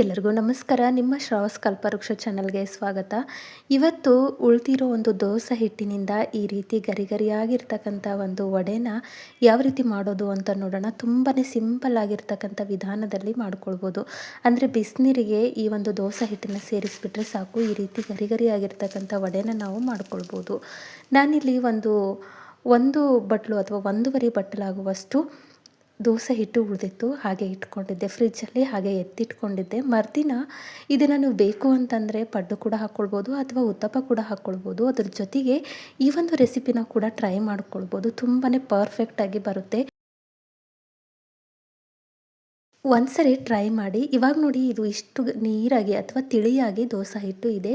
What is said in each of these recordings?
ಎಲ್ಲರಿಗೂ ನಮಸ್ಕಾರ. ನಿಮ್ಮ ಶ್ರಾವಸ್ ಕಲ್ಪವೃಕ್ಷ ಚಾನಲ್ಗೆ ಸ್ವಾಗತ. ಇವತ್ತು ಉಳ್ದಿರೋ ಒಂದು ದೋಸೆ ಹಿಟ್ಟಿನಿಂದ ಈ ರೀತಿ ಗರಿಗರಿಯಾಗಿರ್ತಕ್ಕಂಥ ಒಂದು ವಡೆನ ಯಾವ ರೀತಿ ಮಾಡೋದು ಅಂತ ನೋಡೋಣ. ತುಂಬಾ ಸಿಂಪಲ್ ಆಗಿರ್ತಕ್ಕಂಥ ವಿಧಾನದಲ್ಲಿ ಮಾಡ್ಕೊಳ್ಬೋದು. ಅಂದರೆ ಬಿಸಿನೀರಿಗೆ ಈ ಒಂದು ದೋಸೆ ಹಿಟ್ಟನ್ನು ಸೇರಿಸಿಬಿಟ್ರೆ ಸಾಕು. ಈ ರೀತಿ ಗರಿಗರಿಯಾಗಿರ್ತಕ್ಕಂಥ ವಡೆನ ನಾವು ಮಾಡ್ಕೊಳ್ಬೋದು. ನಾನಿಲ್ಲಿ ಒಂದು ಒಂದು ಬಟ್ಲು ಅಥವಾ ಒಂದೂವರೆ ಬಟ್ಟಲಾಗುವಷ್ಟು ದೋಸೆ ಹಿಟ್ಟು ಉಳಿದಿತ್ತು, ಹಾಗೆ ಇಟ್ಕೊಂಡಿದ್ದೆ. ಫ್ರಿಜ್ಜಲ್ಲಿ ಹಾಗೆ ಎತ್ತಿಟ್ಕೊಂಡಿದ್ದೆ. ಮರುದಿನ ಇದನ್ನು ನೀವು ಬೇಕು ಅಂತಂದರೆ ಪಡ್ಡು ಕೂಡ ಹಾಕ್ಕೊಳ್ಬೋದು ಅಥವಾ ಉತ್ತಪ್ಪ ಕೂಡ ಹಾಕ್ಕೊಳ್ಬೋದು. ಅದ್ರ ಜೊತೆಗೆ ಈ ಒಂದು ರೆಸಿಪಿನ ಕೂಡ ಟ್ರೈ ಮಾಡ್ಕೊಳ್ಬೋದು. ತುಂಬಾ ಪರ್ಫೆಕ್ಟಾಗಿ ಬರುತ್ತೆ. ಒಂದ್ಸರಿ ಟ್ರೈ ಮಾಡಿ. ಇವಾಗ ನೋಡಿ ಇದು ಇಷ್ಟು ನೀರಾಗಿ ಅಥವಾ ತಿಳಿಯಾಗಿ ದೋಸೆ ಹಿಟ್ಟು ಇದೆ.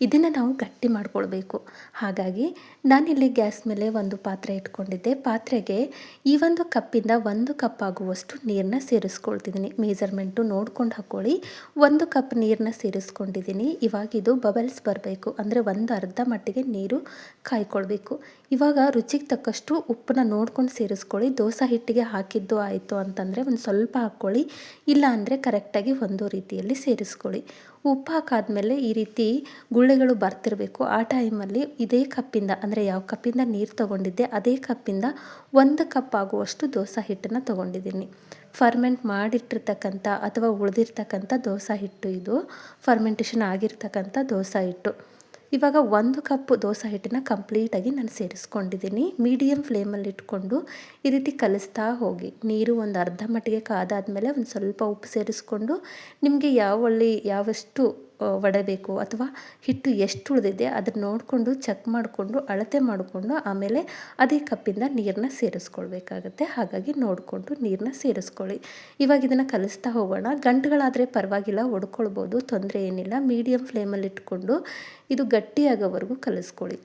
ಇದನ್ನು ನಾವು ಗಟ್ಟಿ ಮಾಡ್ಕೊಳ್ಬೇಕು. ಹಾಗಾಗಿ ನಾನಿಲ್ಲಿ ಗ್ಯಾಸ್ ಮೇಲೆ ಒಂದು ಪಾತ್ರೆ ಇಟ್ಕೊಂಡಿದ್ದೆ. ಪಾತ್ರೆಗೆ ಈ ಒಂದು ಕಪ್ಪಿಂದ ಒಂದು ಕಪ್ ಆಗುವಷ್ಟು ನೀರನ್ನ ಸೇರಿಸ್ಕೊಳ್ತಿದ್ದೀನಿ. ಮೇಜರ್ಮೆಂಟು ನೋಡ್ಕೊಂಡು ಹಾಕ್ಕೊಳ್ಳಿ ಒಂದು ಕಪ್ ನೀರನ್ನ ಸೇರಿಸ್ಕೊಂಡಿದ್ದೀನಿ. ಇವಾಗ ಇದು ಬಬಲ್ಸ್ ಬರಬೇಕು. ಅಂದರೆ ಒಂದು ಅರ್ಧ ಮಟ್ಟಿಗೆ ನೀರು ಕಾಯ್ಕೊಳ್ಬೇಕು. ಇವಾಗ ರುಚಿಗೆ ತಕ್ಕಷ್ಟು ಉಪ್ಪನ್ನ ನೋಡ್ಕೊಂಡು ಸೇರಿಸ್ಕೊಳ್ಳಿ. ದೋಸೆ ಹಿಟ್ಟಿಗೆ ಹಾಕಿದ್ದು ಆಯಿತು ಅಂತಂದರೆ ಒಂದು ಸ್ವಲ್ಪ ಹಾಕ್ಕೊಳ್ಳಿ. ಇಲ್ಲ ಅಂದರೆ ಕರೆಕ್ಟಾಗಿ ಒಂದು ರೀತಿಯಲ್ಲಿ ಸೇರಿಸ್ಕೊಳ್ಳಿ. ಉಪ್ಪು ಹಾಕಾದ್ಮೇಲೆ ಈ ರೀತಿ ಗುಳ್ಳೆಗಳು ಬರ್ತಿರಬೇಕು. ಆ ಟೈಮಲ್ಲಿ ಇದೇ ಕಪ್ಪಿಂದ, ಅಂದರೆ ಯಾವ ಕಪ್ಪಿಂದ ನೀರು ತೊಗೊಂಡಿದ್ದೆ ಅದೇ ಕಪ್ಪಿಂದ ಒಂದು ಕಪ್ ಆಗುವಷ್ಟು ದೋಸೆ ಹಿಟ್ಟನ್ನು ತೊಗೊಂಡಿದ್ದೀನಿ. ಫರ್ಮೆಂಟ್ ಮಾಡಿಟ್ಟಿರ್ತಕ್ಕಂಥ ಅಥವಾ ಉಳಿದಿರ್ತಕ್ಕಂಥ ದೋಸೆ ಹಿಟ್ಟು ಇದು. ಫರ್ಮೆಂಟೇಷನ್ ಆಗಿರ್ತಕ್ಕಂಥ ದೋಸೆ ಹಿಟ್ಟು. ಇವಾಗ ಒಂದು ಕಪ್ ದೋಸೆ ಹಿಟ್ಟನ್ನು ಕಂಪ್ಲೀಟಾಗಿ ನಾನು ಸೇರಿಸ್ಕೊಂಡಿದ್ದೀನಿ. ಮೀಡಿಯಮ್ ಫ್ಲೇಮಲ್ಲಿ ಇಟ್ಕೊಂಡು ಈ ರೀತಿ ಕಲಿಸ್ತಾ ಹೋಗಿ. ನೀರು ಒಂದು ಅರ್ಧ ಮಟ್ಟಿಗೆ ಕಾದಾದಮೇಲೆ ಒಂದು ಸ್ವಲ್ಪ ಉಪ್ಪು ಸೇರಿಸ್ಕೊಂಡು ನಿಮಗೆ ಯಾವ ಒಳ್ಳೆ, ಯಾವಷ್ಟು ವಡೆ ಬೇಕು ಅಥವಾ ಹಿಟ್ಟು ಎಷ್ಟು ಉಳಿದಿದೆ ಅದನ್ನು ನೋಡಿಕೊಂಡು ಚೆಕ್ ಮಾಡಿಕೊಂಡು, ಅಳತೆ ಮಾಡಿಕೊಂಡು, ಆಮೇಲೆ ಅದೇ ಕಪ್ಪಿಂದ ನೀರನ್ನ ಸೇರಿಸ್ಕೊಳ್ಬೇಕಾಗತ್ತೆ. ಹಾಗಾಗಿ ನೋಡಿಕೊಂಡು ನೀರನ್ನ ಸೇರಿಸ್ಕೊಳ್ಳಿ. ಇವಾಗ ಇದನ್ನು ಕಲಿಸ್ತಾ ಹೋಗೋಣ. ಗಂಟುಗಳಾದರೆ ಪರವಾಗಿಲ್ಲ, ಒಡ್ಕೊಳ್ಬೋದು, ತೊಂದರೆ ಏನಿಲ್ಲ. ಮೀಡಿಯಮ್ ಫ್ಲೇಮಲ್ಲಿ ಇಟ್ಕೊಂಡು ಇದು ಗಟ್ಟಿಯಾಗೋವರೆಗೂ ಕಲಿಸ್ಕೊಳ್ಳಿ.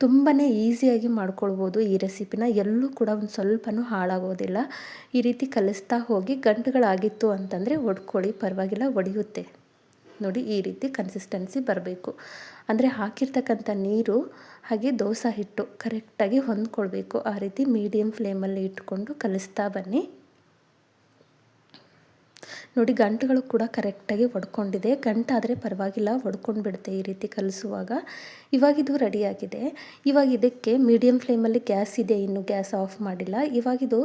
ತುಂಬಾ ಈಸಿಯಾಗಿ ಮಾಡ್ಕೊಳ್ಬೋದು ಈ ರೆಸಿಪಿನ. ಎಲ್ಲೂ ಕೂಡ ಒಂದು ಸ್ವಲ್ಪನೂ ಹಾಳಾಗೋದಿಲ್ಲ. ಈ ರೀತಿ ಕಲಿಸ್ತಾ ಹೋಗಿ ಗಂಟುಗಳಾಗಿತ್ತು ಅಂತಂದರೆ ಒಡ್ಕೊಳ್ಳಿ, ಪರವಾಗಿಲ್ಲ, ಒಡೆಯುತ್ತೆ. ನೋಡಿ, ಈ ರೀತಿ ಕನ್ಸಿಸ್ಟೆನ್ಸಿ ಬರಬೇಕು. ಅಂದರೆ ಹಾಕಿರ್ತಕ್ಕಂಥ ನೀರು, ಹಾಗೆ ದೋಸೆ ಹಿಟ್ಟು ಕರೆಕ್ಟಾಗಿ ಹೊಂದ್ಕೊಳ್ಬೇಕು. ಆ ರೀತಿ ಮೀಡಿಯಮ್ ಫ್ಲೇಮಲ್ಲಿ ಇಟ್ಕೊಂಡು ಕಲಿಸ್ತಾ ಬನ್ನಿ. ನೋಡಿ, ಗಂಟುಗಳು ಕೂಡ ಕರೆಕ್ಟಾಗಿ ಒಡ್ಕೊಂಡಿದೆ. ಗಂಟಾದರೆ ಪರವಾಗಿಲ್ಲ ಒಡ್ಕೊಂಡು ಬಿಡುತ್ತೆ ಈ ರೀತಿ ಕಲಿಸುವಾಗ. ಇವಾಗ ಇದು ರೆಡಿಯಾಗಿದೆ. ಇವಾಗ ಇದಕ್ಕೆ ಮೀಡಿಯಮ್ ಫ್ಲೇಮಲ್ಲಿ ಗ್ಯಾಸ್ ಇದೆ, ಇನ್ನು ಗ್ಯಾಸ್ ಆಫ್ ಮಾಡಿಲ್ಲ. ಇವಾಗಿದು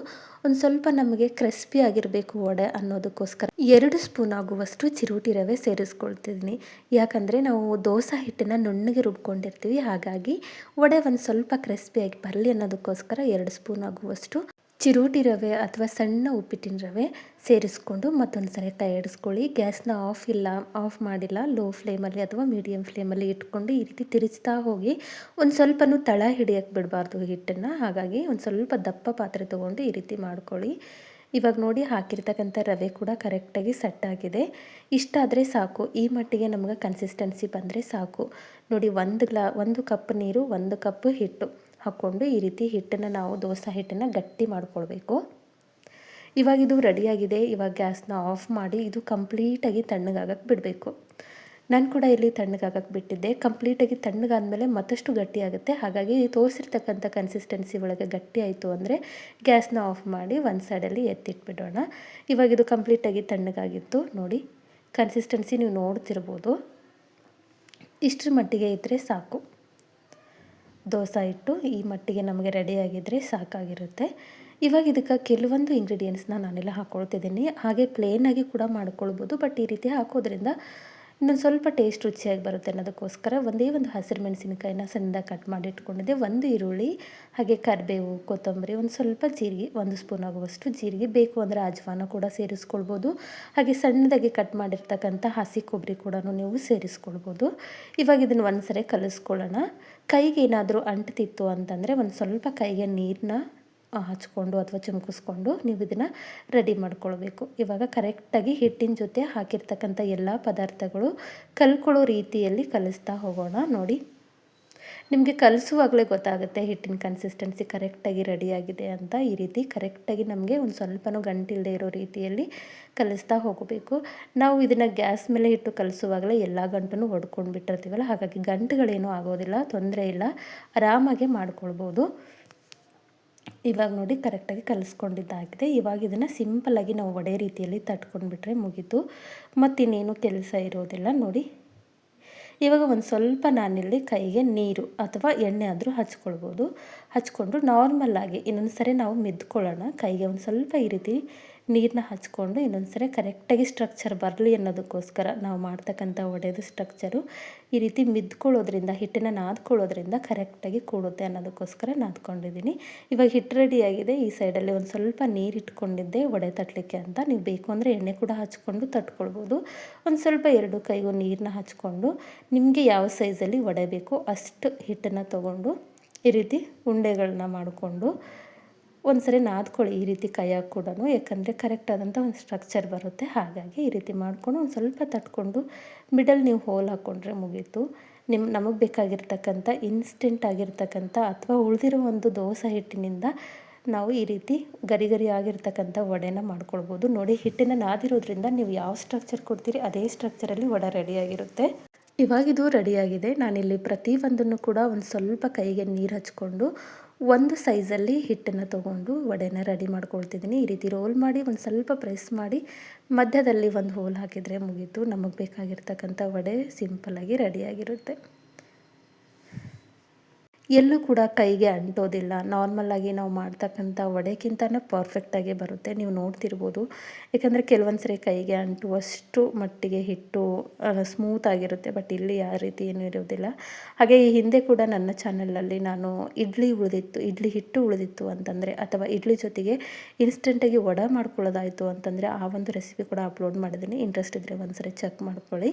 ಒಂದು ಸ್ವಲ್ಪ ನಮಗೆ ಕ್ರಿಸ್ಪಿ ಆಗಿರಬೇಕು ವಡೆ ಅನ್ನೋದಕ್ಕೋಸ್ಕರ. ಎರಡು ಸ್ಪೂನ್ ಆಗುವಷ್ಟು ಚಿರೋಟಿ ರವೆ ಸೇರಿಸ್ಕೊಳ್ತಿದ್ದೀನಿ. ಯಾಕಂದರೆ ನಾವು ದೋಸೆ ಹಿಟ್ಟನ್ನು ನುಣ್ಣಗೆ ರುಬ್ಕೊಂಡಿರ್ತೀವಿ. ಹಾಗಾಗಿ ವಡೆ ಒಂದು ಸ್ವಲ್ಪ ಕ್ರಿಸ್ಪಿಯಾಗಿ ಬರಲಿ ಅನ್ನೋದಕ್ಕೋಸ್ಕರ ಎರಡು ಸ್ಪೂನ್ ಆಗುವಷ್ಟು ಚಿರೋಟಿ ರವೆ ಅಥವಾ ಸಣ್ಣ ಉಪ್ಪಿಟ್ಟಿನ ರವೆ ಸೇರಿಸ್ಕೊಂಡು ಮತ್ತೊಂದು ಸರಿ ತಯಾರಿಸ್ಕೊಳ್ಳಿ. ಗ್ಯಾಸ್ನ ಆಫ್ ಇಲ್ಲ, ಆಫ್ ಮಾಡಿಲ್ಲ, ಲೋ ಫ್ಲೇಮಲ್ಲಿ ಅಥವಾ ಮೀಡಿಯಮ್ ಫ್ಲೇಮಲ್ಲಿ ಇಟ್ಕೊಂಡು ಈ ರೀತಿ ತಿರುಚ್ತಾ ಹೋಗಿ ಒಂದು ಸ್ವಲ್ಪನೂ ತಳ ಹಿಡಿಯೋಕ್ಕೆ ಬಿಡಬಾರ್ದು ಹಿಟ್ಟನ್ನು. ಹಾಗಾಗಿ ಒಂದು ಸ್ವಲ್ಪ ದಪ್ಪ ಪಾತ್ರೆ ತೊಗೊಂಡು ಈ ರೀತಿ ಮಾಡ್ಕೊಳ್ಳಿ. ಇವಾಗ ನೋಡಿ ಹಾಕಿರ್ತಕ್ಕಂಥ ರವೆ ಕೂಡ ಕರೆಕ್ಟಾಗಿ ಸೆಟ್ಟಾಗಿದೆ ಇಷ್ಟಾದರೆ ಸಾಕು. ಈ ಮಟ್ಟಿಗೆ ನಮಗೆ ಕನ್ಸಿಸ್ಟೆನ್ಸಿ ಬಂದರೆ ಸಾಕು. ನೋಡಿ ಒಂದು ಗ್ಲಾ, ಒಂದು ಕಪ್ ನೀರು, ಒಂದು ಕಪ್ ಹಿಟ್ಟು. ಹಾಕ್ಕೊಂಡು ಈ ರೀತಿ ಹಿಟ್ಟನ್ನು ನಾವು ದೋಸೆ ಹಿಟ್ಟನ್ನು ಗಟ್ಟಿ ಮಾಡ್ಕೊಳ್ಬೇಕು. ಇವಾಗ ಇದು ರೆಡಿಯಾಗಿದೆ. ಇವಾಗ ಗ್ಯಾಸ್ನ ಆಫ್ ಮಾಡಿ ಇದು ಕಂಪ್ಲೀಟಾಗಿ ತಣ್ಣಗಾಗಕ್ಕೆ ಬಿಡಬೇಕು. ನಾನು ಕೂಡ ಇಲ್ಲಿ ತಣ್ಣಗಾಗಕ್ಕೆ ಬಿಟ್ಟಿದ್ದೆ. ಕಂಪ್ಲೀಟಾಗಿ ತಣ್ಣಗಾದಮೇಲೆ ಮತ್ತಷ್ಟು ಗಟ್ಟಿಯಾಗುತ್ತೆ ಹಾಗಾಗಿ ತೋರಿಸಿರ್ತಕ್ಕಂಥ ಕನ್ಸಿಸ್ಟೆನ್ಸಿ ಒಳಗೆ ಗಟ್ಟಿ ಆಯಿತು ಅಂದರೆ ಗ್ಯಾಸ್ನ ಆಫ್ ಮಾಡಿ ಒಂದು ಸೈಡಲ್ಲಿ ಎತ್ತಿಟ್ಬಿಡೋಣ. ಇವಾಗ ಇದು ಕಂಪ್ಲೀಟಾಗಿ ತಣ್ಣಗಾಗಿತ್ತು. ನೋಡಿ ಕನ್ಸಿಸ್ಟೆನ್ಸಿ ನೀವು ನೋಡ್ತಿರ್ಬೋದು. ಇಷ್ಟರ ಮಟ್ಟಿಗೆ ಇದ್ದರೆ ಸಾಕು. ದೋಸೆ ಇಟ್ಟು ಈ ಮಟ್ಟಿಗೆ ನಮಗೆ ರೆಡಿಯಾಗಿದ್ದರೆ ಸಾಕಾಗಿರುತ್ತೆ. ಇವಾಗ ಇದಕ್ಕೆ ಕೆಲವೊಂದು ಇಂಗ್ರೀಡಿಯೆಂಟ್ಸ್ನ ನಾನೆಲ್ಲ ಹಾಕ್ಕೊಳ್ತಿದ್ದೀನಿ ಹಾಗೆ ಪ್ಲೇನಾಗಿ ಕೂಡ ಮಾಡ್ಕೊಳ್ಬೋದು. ಬಟ್ ಈ ರೀತಿ ಹಾಕೋದ್ರಿಂದ ಇನ್ನೊಂದು ಸ್ವಲ್ಪ ಟೇಸ್ಟ್ ರುಚಿಯಾಗಿ ಬರುತ್ತೆ ಅನ್ನೋದಕ್ಕೋಸ್ಕರ ಒಂದೇ ಒಂದು ಹಸಿರು ಮೆಣಸಿನಕಾಯಿನ ಸಣ್ಣದಾಗಿ ಕಟ್ ಮಾಡಿ ಇಟ್ಕೊಂಡಿದ್ದೆ. ಒಂದು ಈರುಳ್ಳಿ, ಹಾಗೆ ಕರಿಬೇವು, ಕೊತ್ತಂಬರಿ, ಒಂದು ಸ್ವಲ್ಪ ಜೀರಿಗೆ, ಒಂದು ಸ್ಪೂನ್ ಆಗುವಷ್ಟು ಜೀರಿಗೆ ಬೇಕು ಅಂದರೆ ಅಜ್ವಾನ ಕೂಡ ಸೇರಿಸ್ಕೊಳ್ಬೋದು. ಹಾಗೆ ಸಣ್ಣದಾಗಿ ಕಟ್ ಮಾಡಿರ್ತಕ್ಕಂಥ ಹಸಿ ಕೊಬ್ಬರಿ ಕೂಡ ನೀವು ಸೇರಿಸ್ಕೊಳ್ಬೋದು. ಇವಾಗ ಇದನ್ನು ಒಂದು ಸರಿ ಕಲಿಸ್ಕೊಳ್ಳೋಣ. ಕೈಗೆ ಏನಾದರೂ ಅಂಟ್ತಿತ್ತು ಅಂತಂದರೆ ಒಂದು ಸ್ವಲ್ಪ ಕೈಗೆ ನೀರನ್ನ ಹಚ್ಕೊಂಡು ಅಥವಾ ಚುಮ್ಕಿಸ್ಕೊಂಡು ನೀವು ಇದನ್ನು ರೆಡಿ ಮಾಡ್ಕೊಳ್ಬೇಕು. ಇವಾಗ ಕರೆಕ್ಟಾಗಿ ಹಿಟ್ಟಿನ ಜೊತೆ ಹಾಕಿರ್ತಕ್ಕಂಥ ಎಲ್ಲ ಪದಾರ್ಥಗಳು ಕಲ್ಕೊಳ್ಳೋ ರೀತಿಯಲ್ಲಿ ಕಲಿಸ್ತಾ ಹೋಗೋಣ ನೋಡಿ. ನಿಮಗೆ ಕಲಿಸುವಾಗಲೇ ಗೊತ್ತಾಗುತ್ತೆ ಹಿಟ್ಟಿನ ಕನ್ಸಿಸ್ಟೆನ್ಸಿ ಕರೆಕ್ಟಾಗಿ ರೆಡಿಯಾಗಿದೆ ಅಂತ. ಈ ರೀತಿ ಕರೆಕ್ಟಾಗಿ ನಮಗೆ ಒಂದು ಸ್ವಲ್ಪನೂ ಗಂಟಿಲ್ಲದೆ ಇರೋ ರೀತಿಯಲ್ಲಿ ಕಲಿಸ್ತಾ ಹೋಗಬೇಕು. ನಾವು ಇದನ್ನು ಗ್ಯಾಸ್ ಮೇಲೆ ಇಟ್ಟು ಕಲಿಸುವಾಗಲೇ ಎಲ್ಲ ಗಂಟು ಹೊಡ್ಕೊಂಡು ಬಿಟ್ಟಿರ್ತೀವಲ್ಲ, ಹಾಗಾಗಿ ಗಂಟುಗಳೇನೂ ಆಗೋದಿಲ್ಲ, ತೊಂದರೆ ಇಲ್ಲ. ಆರಾಮಾಗೆ ಮಾಡ್ಕೊಳ್ಬೋದು. ಇವಾಗ ನೋಡಿ ಕರೆಕ್ಟಾಗಿ ಕಲಿಸ್ಕೊಂಡಿದ್ದಾಗಿದೆ. ಇವಾಗ ಇದನ್ನು ಸಿಂಪಲ್ಲಾಗಿ ನಾವು ಒಡೆ ರೀತಿಯಲ್ಲಿ ತಟ್ಕೊಂಡ್ಬಿಟ್ರೆ ಮುಗೀತು. ಮತ್ತಿನ್ನೇನು ಕೆಲಸ ಇರೋದಿಲ್ಲ, ನೋಡಿ. ಇವಾಗ ಒಂದು ಸ್ವಲ್ಪ ನಾನಿಲ್ಲಿ ಕೈಗೆ ನೀರು ಅಥವಾ ಎಣ್ಣೆ ಆದರೂ ಹಚ್ಕೊಳ್ಬೋದು. ಹಚ್ಕೊಂಡು ನಾರ್ಮಲ್ಲಾಗಿ ಇನ್ನೊಂದು ಸರಿ ನಾವು ಮೆದ್ಕೊಳ್ಳೋಣ. ಕೈಗೆ ಒಂದು ಸ್ವಲ್ಪ ಈ ರೀತಿ ನೀರನ್ನ ಹಚ್ಕೊಂಡು ಇನ್ನೊಂದು ಸರಿ ಕರೆಕ್ಟಾಗಿ ಸ್ಟ್ರಕ್ಚರ್ ಬರಲಿ ಅನ್ನೋದಕ್ಕೋಸ್ಕರ ನಾವು ಮಾಡ್ತಕ್ಕಂಥ ಒಡೆದು ಸ್ಟ್ರಕ್ಚರು ಈ ರೀತಿ ಮಿದ್ಕೊಳ್ಳೋದ್ರಿಂದ, ಹಿಟ್ಟನ್ನ ನಾದ್ಕೊಳ್ಳೋದ್ರಿಂದ ಕರೆಕ್ಟಾಗಿ ಕೂಡುತ್ತೆ ಅನ್ನೋದಕ್ಕೋಸ್ಕರ ನಾದ್ಕೊಂಡಿದ್ದೀನಿ. ಇವಾಗ ಹಿಟ್ಟು ರೆಡಿಯಾಗಿದೆ ಈ ಸೈಡಲ್ಲಿ ಒಂದು ಸ್ವಲ್ಪ ನೀರು ಇಟ್ಕೊಂಡಿದ್ದೆ ಒಡೆ ತಟ್ಟಲಿಕ್ಕೆ ಅಂತ. ನೀವು ಬೇಕು ಅಂದರೆ ಎಣ್ಣೆ ಕೂಡ ಹಚ್ಕೊಂಡು ತಟ್ಕೊಳ್ಬೋದು. ಒಂದು ಸ್ವಲ್ಪ ಎರಡು ಕೈಗೂ ನೀರನ್ನ ಹಚ್ಕೊಂಡು ನಿಮಗೆ ಯಾವ ಸೈಜಲ್ಲಿ ಒಡೆ ಬೇಕೋ ಅಷ್ಟು ಹಿಟ್ಟನ್ನು ತೊಗೊಂಡು ಈ ರೀತಿ ಉಂಡೆಗಳನ್ನ ಮಾಡಿಕೊಂಡು ಒಂದು ಸರಿ ನಾದ್ಕೊಳ್ಳಿ ಈ ರೀತಿ ಕೈಯಾಗ ಕೂಡ ಯಾಕಂದರೆ ಕರೆಕ್ಟ್ ಆದಂಥ ಒಂದು ಸ್ಟ್ರಕ್ಚರ್ ಬರುತ್ತೆ. ಹಾಗಾಗಿ ಈ ರೀತಿ ಮಾಡಿಕೊಂಡು ಒಂದು ಸ್ವಲ್ಪ ತಟ್ಕೊಂಡು ಮಿಡಲ್ ನೀವು ಹೋಲ್ ಹಾಕ್ಕೊಂಡ್ರೆ ಮುಗೀತು. ನಿಮ್ಮ ನಮಗೆ ಬೇಕಾಗಿರ್ತಕ್ಕಂಥ ಇನ್ಸ್ಟೆಂಟ್ ಆಗಿರ್ತಕ್ಕಂಥ ಅಥವಾ ಉಳಿದಿರೋ ಒಂದು ದೋಸೆ ಹಿಟ್ಟಿನಿಂದ ನಾವು ಈ ರೀತಿ ಗರಿ ಗರಿ ಆಗಿರ್ತಕ್ಕಂಥ ವಡೆನ ಮಾಡ್ಕೊಳ್ಬೋದು. ನೋಡಿ, ಹಿಟ್ಟಿನ ನಾದಿರೋದ್ರಿಂದ ನೀವು ಯಾವ ಸ್ಟ್ರಕ್ಚರ್ ಕೊಡ್ತೀರಿ ಅದೇ ಸ್ಟ್ರಕ್ಚರಲ್ಲಿ ವಡೆ ರೆಡಿಯಾಗಿರುತ್ತೆ ಇವಾಗಿದು ರೆಡಿಯಾಗಿದೆ ನಾನಿಲ್ಲಿ ಪ್ರತಿಯೊಂದನ್ನು ಕೂಡ ಒಂದು ಸ್ವಲ್ಪ ಕೈಗೆ ನೀರು ಹಚ್ಕೊಂಡು ಒಂದು ಸೈಜಲ್ಲಿ ಹಿಟ್ಟನ್ನು ತೊಗೊಂಡು ವಡೆನ ರೆಡಿ ಮಾಡ್ಕೊಳ್ತಿದ್ದೀನಿ. ಈ ರೀತಿ ರೋಲ್ ಮಾಡಿ ಒಂದು ಸ್ವಲ್ಪ ಪ್ರೆಸ್ ಮಾಡಿ ಮಧ್ಯದಲ್ಲಿ ಒಂದು ಹೋಲ್ ಹಾಕಿದರೆ ಮುಗೀತು. ನಮಗೆ ಬೇಕಾಗಿರ್ತಕ್ಕಂಥ ವಡೆ ಸಿಂಪಲ್ಲಾಗಿ ರೆಡಿಯಾಗಿರುತ್ತೆ ಎಲ್ಲೂ ಕೂಡ ಕೈಗೆ ಅಂಟೋದಿಲ್ಲ. ನಾರ್ಮಲಾಗಿ ನಾವು ಮಾಡ್ತಕ್ಕಂಥ ಪರ್ಫೆಕ್ಟ್ ಪರ್ಫೆಕ್ಟಾಗಿ ಬರುತ್ತೆ. ನೀವು ನೋಡ್ತಿರ್ಬೋದು. ಯಾಕಂದರೆ ಕೆಲವೊಂದು ಸರಿ ಕೈಗೆ ಅಂಟುವಷ್ಟು ಮಟ್ಟಿಗೆ ಹಿಟ್ಟು ಸ್ಮೂತ್ ಆಗಿರುತ್ತೆ. ಬಟ್ ಇಲ್ಲಿ ಯಾವ ರೀತಿ ಏನೂ ಇರೋದಿಲ್ಲ ಹಾಗೆ ಈ ಹಿಂದೆ ಕೂಡ ನನ್ನ ಚಾನಲಲ್ಲಿ ನಾನು ಇಡ್ಲಿ ಉಳಿದಿತ್ತು, ಇಡ್ಲಿ ಹಿಟ್ಟು ಉಳಿದಿತ್ತು ಅಂತಂದರೆ, ಅಥವಾ ಇಡ್ಲಿ ಜೊತೆಗೆ ಇನ್ಸ್ಟೆಂಟಾಗಿ ವಡೆ ಮಾಡ್ಕೊಳ್ಳೋದಾಯಿತು ಅಂತಂದರೆ ಆ ಒಂದು ರೆಸಿಪಿ ಕೂಡ ಅಪ್ಲೋಡ್ ಮಾಡಿದ್ದೀನಿ. ಇಂಟ್ರೆಸ್ಟ್ ಇದ್ದರೆ ಒಂದ್ಸರಿ ಚೆಕ್ ಮಾಡ್ಕೊಳ್ಳಿ.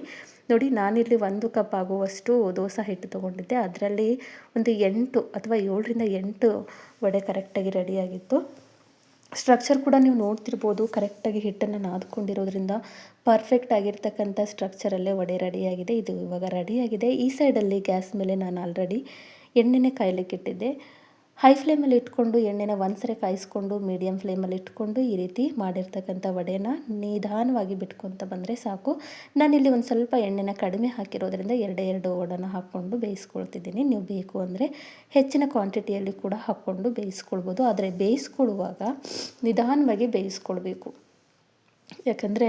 ನೋಡಿ, ನಾನಿಲ್ಲಿ ಒಂದು ಕಪ್ ಆಗುವಷ್ಟು ದೋಸೆ ಹಿಟ್ಟು ತೊಗೊಂಡಿದ್ದೆ. ಅದರಲ್ಲಿ ಒಂದು ಎಂಟು ಅಥವಾ ಏಳರಿಂದ ಎಂಟು ವಡೆ ಕರೆಕ್ಟಾಗಿ ರೆಡಿಯಾಗಿತ್ತು ಸ್ಟ್ರಕ್ಚರ್ ಕೂಡ ನೀವು ನೋಡ್ತಿರ್ಬೋದು, ಕರೆಕ್ಟಾಗಿ ಹಿಟ್ಟನ್ನು ನಾದ್ಕೊಂಡಿರೋದ್ರಿಂದ ಪರ್ಫೆಕ್ಟ್ ಆಗಿರ್ತಕ್ಕಂಥ ಸ್ಟ್ರಕ್ಚರಲ್ಲೇ ವಡೆ ರೆಡಿಯಾಗಿದೆ ಇದು ಇವಾಗ ರೆಡಿಯಾಗಿದೆ ಈ ಸೈಡಲ್ಲಿ ಗ್ಯಾಸ್ ಮೇಲೆ ನಾನು ಆಲ್ರೆಡಿ ಎಣ್ಣೆನೇ ಕಾಯ್ಲಿಕ್ಕೆ ಇಟ್ಟಿದ್ದೆ ಹೈ ಫ್ಲೇಮಲ್ಲಿ ಇಟ್ಕೊಂಡು ಎಣ್ಣೆನ ಒಂದ್ಸರಿ ಕಾಯಿಸ್ಕೊಂಡು ಮೀಡಿಯಮ್ ಫ್ಲೇಮಲ್ಲಿ ಇಟ್ಕೊಂಡು ಈ ರೀತಿ ಮಾಡಿರ್ತಕ್ಕಂಥ ವಡೆನ ನಿಧಾನವಾಗಿ ಬಿಟ್ಕೊತ ಬಂದರೆ ಸಾಕು. ನಾನಿಲ್ಲಿ ಒಂದು ಸ್ವಲ್ಪ ಎಣ್ಣೆನ ಕಡಿಮೆ ಹಾಕಿರೋದ್ರಿಂದ ಎರಡೇ ಎರಡು ವಡೆನ ಹಾಕ್ಕೊಂಡು ಬೇಯಿಸ್ಕೊಳ್ತಿದ್ದೀನಿ. ನೀವು ಬೇಕು ಅಂದರೆ ಹೆಚ್ಚಿನ ಕ್ವಾಂಟಿಟಿಯಲ್ಲಿ ಕೂಡ ಹಾಕ್ಕೊಂಡು ಬೇಯಿಸ್ಕೊಳ್ಬೋದು. ಆದರೆ ಬೇಯಿಸ್ಕೊಳ್ಳುವಾಗ ನಿಧಾನವಾಗಿ ಬೇಯಿಸ್ಕೊಳ್ಬೇಕು. ಯಾಕಂದರೆ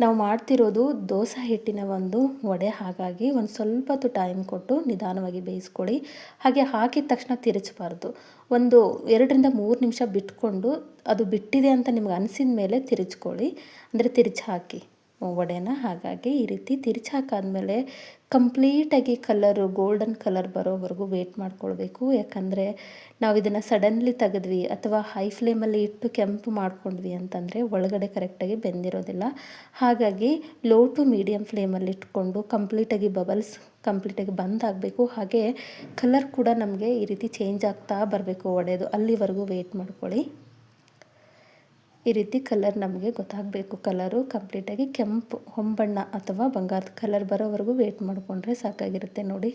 ನಾವು ಮಾಡ್ತಿರೋದು ದೋಸೆ ಹಿಟ್ಟಿನ ಒಂದು ವಡೆ, ಹಾಗಾಗಿ ಒಂದು ಸ್ವಲ್ಪ ಹೊತ್ತು ಟೈಮ್ ಕೊಟ್ಟು ನಿಧಾನವಾಗಿ ಬೇಯಿಸ್ಕೊಳ್ಳಿ. ಹಾಗೆ ಹಾಕಿದ ತಕ್ಷಣ ತಿರುಚಬಾರ್ದು. ಒಂದು ಎರಡರಿಂದ ಮೂರು ನಿಮಿಷ ಬಿಟ್ಕೊಂಡು ಅದು ಬಿಟ್ಟಿದೆ ಅಂತ ನಿಮ್ಗೆ ಅನಿಸಿದ ಮೇಲೆ ತಿರುಚ್ಕೊಳ್ಳಿ. ಅಂದರೆ ತಿರುಚಿ ಹಾಕಿ. ವಡೆನ ಹಾಗಾಗಿ ಈ ರೀತಿ ತಿರ್ಚಿ ಹಾಕಾದ್ಮೇಲೆ ಕಂಪ್ಲೀಟಾಗಿ ಕಲರು, ಗೋಲ್ಡನ್ ಕಲರ್ ಬರೋವರೆಗೂ ವೇಟ್ ಮಾಡ್ಕೊಳ್ಬೇಕು. ಯಾಕಂದರೆ ನಾವು ಇದನ್ನು ಸಡನ್ಲಿ ತೆಗೆದ್ವಿ ಅಥವಾ ಹೈ ಫ್ಲೇಮಲ್ಲಿ ಇಟ್ಟು ಕೆಂಪು ಮಾಡ್ಕೊಂಡ್ವಿ ಅಂತಂದರೆ ಒಳಗಡೆ ಕರೆಕ್ಟಾಗಿ ಬೆಂದಿರೋದಿಲ್ಲ. ಹಾಗಾಗಿ ಲೋ ಟು ಮೀಡಿಯಮ್ ಫ್ಲೇಮಲ್ಲಿ ಇಟ್ಕೊಂಡು ಕಂಪ್ಲೀಟಾಗಿ ಬಬಲ್ಸ್ ಕಂಪ್ಲೀಟಾಗಿ ಬಂದಾಗಬೇಕು ಹಾಗೆ ಕಲರ್ ಕೂಡ ನಮಗೆ ಈ ರೀತಿ ಚೇಂಜ್ ಆಗ್ತಾ ಬರಬೇಕು ಒಡೆದು. ಅಲ್ಲಿವರೆಗೂ ವೇಟ್ ಮಾಡ್ಕೊಳ್ಳಿ. ಈ ರೀತಿ ಕಲರ್ ನಮಗೆ ಗೊತ್ತಾಗಬೇಕು. ಕಲರು ಕಂಪ್ಲೀಟಾಗಿ ಕೆಂಪು, ಹೊಂಬಣ್ಣ ಅಥವಾ ಬಂಗಾರದ ಕಲರ್ ಬರೋವರೆಗೂ ವೇಟ್ ಮಾಡಿಕೊಂಡ್ರೆ ಸಾಕಾಗಿರುತ್ತೆ ನೋಡಿ.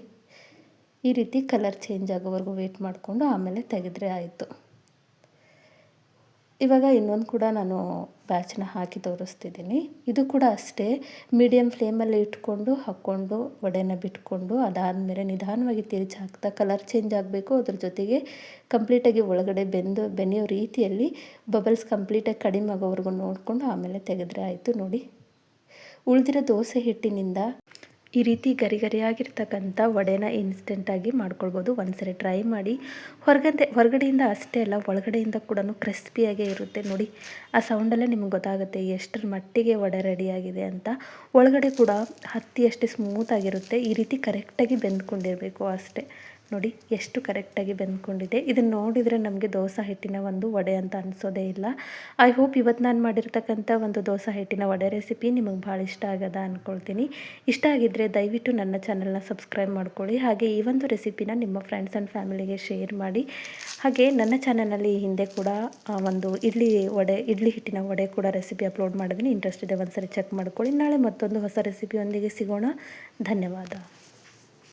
ಈ ರೀತಿ ಕಲರ್ ಚೇಂಜ್ ಆಗೋವರೆಗೂ ವೇಟ್ ಮಾಡಿಕೊಂಡು ಆಮೇಲೆ ತೆಗೆದ್ರೆ ಆಯಿತು. ಇವಾಗ ಇನ್ನೊಂದು ಕೂಡ ನಾನು ಬ್ಯಾಚನ್ನ ಹಾಕಿ ತೋರಿಸ್ತಿದ್ದೀನಿ. ಇದು ಕೂಡ ಅಷ್ಟೇ. ಮೀಡಿಯಮ್ ಫ್ಲೇಮಲ್ಲಿ ಇಟ್ಕೊಂಡು ಹಾಕ್ಕೊಂಡು ವಡೆನ ಬಿಟ್ಕೊಂಡು ಅದಾದಮೇಲೆ ನಿಧಾನವಾಗಿ ತಿರುಚಿ ಹಾಕ್ತಾ ಕಲರ್ ಚೇಂಜ್ ಆಗಬೇಕು. ಅದ್ರ ಜೊತೆಗೆ ಕಂಪ್ಲೀಟಾಗಿ ಒಳಗಡೆ ಬೆಂದು ಬೆನೆಯೋ ರೀತಿಯಲ್ಲಿ ಬಬಲ್ಸ್ ಕಂಪ್ಲೀಟಾಗಿ ಕಡಿಮೆ ಆಗೋವರೆಗೂ ನೋಡಿಕೊಂಡು ಆಮೇಲೆ ತೆಗೆದ್ರೆ ಆಯಿತು ನೋಡಿ. ಉಳಿದಿರೋ ದೋಸೆ ಹಿಟ್ಟಿನಿಂದ ಈ ರೀತಿ ಗರಿ ಗರಿಯಾಗಿರ್ತಕ್ಕಂಥ ವಡೆನ ಇನ್ಸ್ಟೆಂಟಾಗಿ ಮಾಡ್ಕೊಳ್ಬೋದು. ಒಂದ್ಸರಿ ಟ್ರೈ ಮಾಡಿ. ಹೊರಗಡೆ ಹೊರಗಡೆಯಿಂದ ಅಷ್ಟೇ ಅಲ್ಲ, ಒಳಗಡೆಯಿಂದ ಕೂಡ ಕ್ರಿಸ್ಪಿಯಾಗೇ ಇರುತ್ತೆ. ನೋಡಿ, ಆ ಸೌಂಡಲ್ಲೇ ನಿಮ್ಗೆ ಗೊತ್ತಾಗುತ್ತೆ ಎಷ್ಟರ ಮಟ್ಟಿಗೆ ವಡೆ ರೆಡಿಯಾಗಿದೆ ಅಂತ. ಒಳಗಡೆ ಕೂಡ ಹತ್ತಿ ಅಷ್ಟೇ ಸ್ಮೂತಾಗಿರುತ್ತೆ ಈ ರೀತಿ ಕರೆಕ್ಟಾಗಿ ಬೆಂದ್ಕೊಂಡಿರಬೇಕು ಅಷ್ಟೇ. ನೋಡಿ, ಎಷ್ಟು ಕರೆಕ್ಟಾಗಿ ಬೆಂದ್ಕೊಂಡಿದೆ. ಇದನ್ನು ನೋಡಿದರೆ ನಮಗೆ ದೋಸೆ ಹಿಟ್ಟಿನ ಒಂದು ವಡೆ ಅಂತ ಅನಿಸೋದೇ ಇಲ್ಲ. ಐ ಹೋಪ್ ಇವತ್ತು ನಾನು ಮಾಡಿರ್ತಕ್ಕಂಥ ಒಂದು ದೋಸೆ ಹಿಟ್ಟಿನ ವಡೆ ರೆಸಿಪಿ ನಿಮಗೆ ಭಾಳ ಇಷ್ಟ ಆಗದ ಅಂದ್ಕೊಳ್ತೀನಿ ಇಷ್ಟ ಆಗಿದ್ದರೆ ದಯವಿಟ್ಟು ನನ್ನ ಚಾನಲ್ನ ಸಬ್ಸ್ಕ್ರೈಬ್ ಮಾಡ್ಕೊಳ್ಳಿ. ಹಾಗೆ ಈ ಒಂದು ರೆಸಿಪಿನ ನಿಮ್ಮ ಫ್ರೆಂಡ್ಸ್ ಆ್ಯಂಡ್ ಫ್ಯಾಮಿಲಿಗೆ ಶೇರ್ ಮಾಡಿ. ಹಾಗೆ ನನ್ನ ಚಾನಲ್ನಲ್ಲಿ ಹಿಂದೆ ಕೂಡ ಒಂದು ಇಡ್ಲಿ ವಡೆ, ಇಡ್ಲಿ ಹಿಟ್ಟಿನ ವಡೆ ಕೂಡ ರೆಸಿಪಿ ಅಪ್ಲೋಡ್ ಮಾಡಿದ್ದೀನಿ ಇಂಟ್ರೆಸ್ಟ್ ಇದೆ ಒಂದು ಸರಿ ಚೆಕ್ ಮಾಡ್ಕೊಳ್ಳಿ. ನಾಳೆ ಮತ್ತೊಂದು ಹೊಸ ರೆಸಿಪಿಯೊಂದಿಗೆ ಸಿಗೋಣ. ಧನ್ಯವಾದ.